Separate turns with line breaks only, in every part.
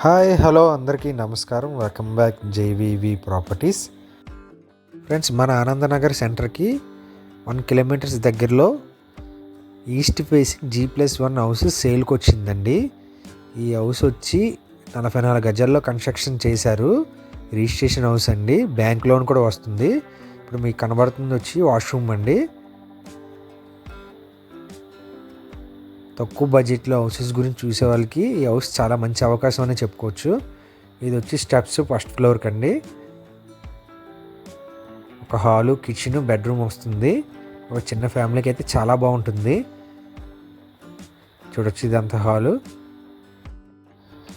Hi hello అందరికీ నమస్కారం. Welcome back JVV properties. Friends మన ఆనందనగర్ సెంటర్కి వన్ కిలోమీటర్స్ దగ్గరలో east facing G plus one house సేల్కి వచ్చిందండి ఈ హౌస్ వచ్చి నలభై నాలుగు గజాల్లో కన్స్ట్రక్షన్ చేశారు. రిజిస్ట్రేషన్ హౌస్ అండి. బ్యాంక్ లోన్ కూడా వస్తుంది. ఇప్పుడు మీకు కనబడుతుంది వచ్చి వాష్రూమ్ అండి. తక్కువ బడ్జెట్లో హౌసెస్ గురించి చూసే వాళ్ళకి ఈ హౌస్ చాలా మంచి అవకాశం అని చెప్పుకోవచ్చు. ఇది వచ్చి స్టెప్స్ ఫస్ట్ ఫ్లోర్కి అండి ఒక హాలు కిచెన్ బెడ్రూమ్ వస్తుంది. ఒక చిన్న ఫ్యామిలీకి అయితే చాలా బాగుంటుంది. చూడొచ్చు ఇదంతా హాలు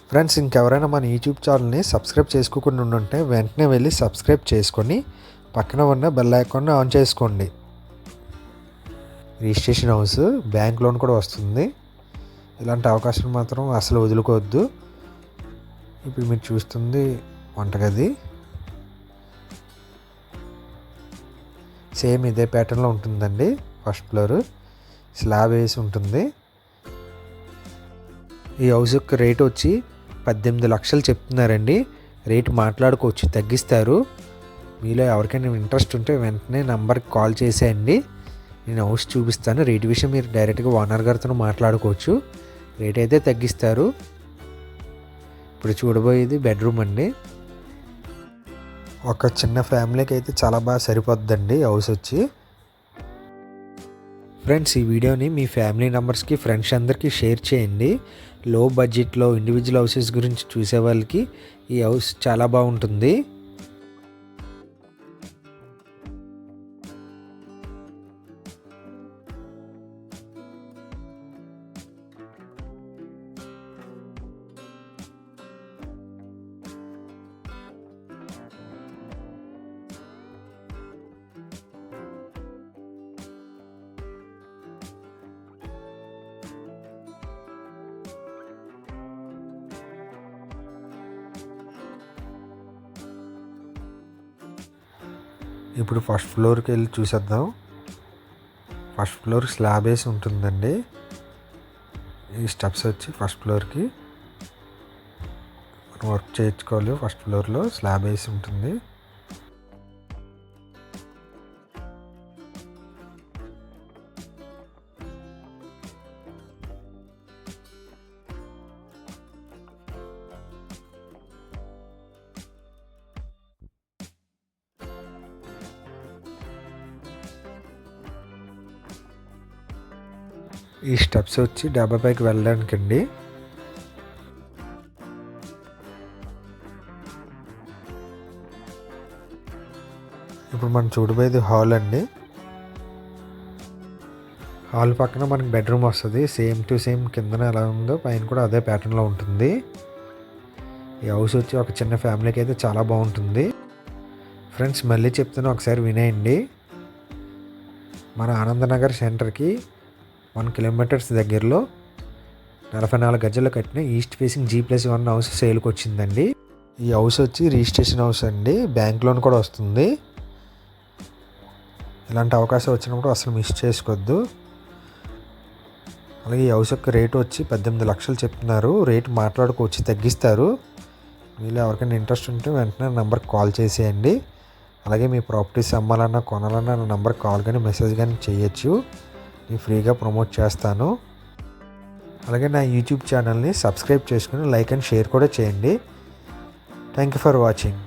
ఫ్రెండ్స్ ఇంకెవరైనా మన యూట్యూబ్ ఛానల్ని సబ్స్క్రైబ్ చేసుకోకుండా ఉంటే వెంటనే వెళ్ళి సబ్స్క్రైబ్ చేసుకొని పక్కన ఉన్న బెల్ ఐకాన్ని ఆన్ చేసుకోండి. రిజిస్ట్రేషన్ హౌస్ బ్యాంక్ లోన్ కూడా వస్తుంది. ఇలాంటి అవకాశం మాత్రం అసలు వదులుకోవద్దు. ఇప్పుడు మీరు చూస్తుంది వంటగది. సేమ్ ఇదే ప్యాటర్న్లో ఉంటుందండి ఫస్ట్ ఫ్లోర్ స్లాబ్ వేసి ఉంటుంది. ఈ హౌస్ యొక్క రేట్ వచ్చి పద్దెనిమిది లక్షలు చెప్తున్నారండి. రేట్ మాట్లాడుకోవచ్చు తగ్గిస్తారు. మీలో ఎవరికైనా ఇంట్రెస్ట్ ఉంటే వెంటనే నంబర్కి కాల్ చేసేయండి. నేను హౌస్ చూపిస్తాను. రేట్ విషయం మీరు డైరెక్ట్గా ఓనర్ గారితో మాట్లాడుకోవచ్చు. రేట్ అయితే తగ్గిస్తారు. ఇప్పుడు చూడబోయేది బెడ్రూమ్ అండి. ఒక చిన్న ఫ్యామిలీకి అయితే చాలా బాగా సరిపోద్దండి హౌస్ వచ్చి. ఫ్రెండ్స్ ఈ వీడియోని మీ ఫ్యామిలీ మెంబర్స్కి ఫ్రెండ్స్ అందరికీ షేర్ చేయండి. లో బడ్జెట్లో ఇండివిజువల్ హౌసెస్ గురించి చూసే వాళ్ళకి ఈ హౌస్ చాలా బాగుంటుంది. ఇప్పుడు ఫస్ట్ ఫ్లోర్కి వెళ్ళి చూసేద్దాం. ఫస్ట్ ఫ్లోర్ స్లాబ్ వేసి ఉంటుందండి. ఈ స్టెప్స్ వచ్చి ఫస్ట్ ఫ్లోర్కి వర్క్ చేయించుకోవాలి. ఫస్ట్ ఫ్లోర్లో స్లాబ్ వేసి ఉంటుంది. ఈ స్టెప్స్ వచ్చి డాబా పైకి వెళ్ళడానికి అండి ఇప్పుడు మనం చూడబోయేది హాల్ అండి. హాల్ పక్కన మనకి బెడ్రూమ్ వస్తుంది. సేమ్ టు సేమ్ కిందన ఎలా ఉందో పైన కూడా అదే ప్యాటర్న్లో ఉంటుంది. ఈ హౌస్ వచ్చి ఒక చిన్న ఫ్యామిలీకి అయితే చాలా బాగుంటుంది. ఫ్రెండ్స్ మళ్ళీ చెప్తున్నా ఒకసారి వినేయండి. మన ఆనందనగర్ సెంటర్కి వన్ కిలోమీటర్స్ దగ్గరలో నలభై నాలుగు గజాలు కట్టిన east facing G plus one house సేల్కి వచ్చిందండి. ఈ హౌస్ వచ్చి రిజిస్ట్రేషన్ హౌస్ అండి. బ్యాంక్ లోన్ కూడా వస్తుంది. ఇలాంటి అవకాశం వచ్చినప్పుడు అసలు మిస్ చేసుకోవద్దు. అలాగే ఈ హౌస్ యొక్క రేటు వచ్చి పద్దెనిమిది లక్షలు చెప్తున్నారు. రేటు మాట్లాడుకోవచ్చు తగ్గిస్తారు. మీరు ఎవరికైనా ఇంట్రెస్ట్ ఉంటే వెంటనే నెంబర్కి కాల్ చేసేయండి. అలాగే మీ ప్రాపర్టీస్ అమ్మాలన్నా కొనాలన్నా నా నెంబర్కి కాల్ కానీ మెసేజ్ కానీ చేయొచ్చు. నేను ఫ్రీగా ప్రమోట్ చేస్తాను. అలాగే నా యూట్యూబ్ ఛానల్ని సబ్స్క్రైబ్ చేసుకుని లైక్ అండ్ షేర్ కూడా చేయండి. Thank you for watching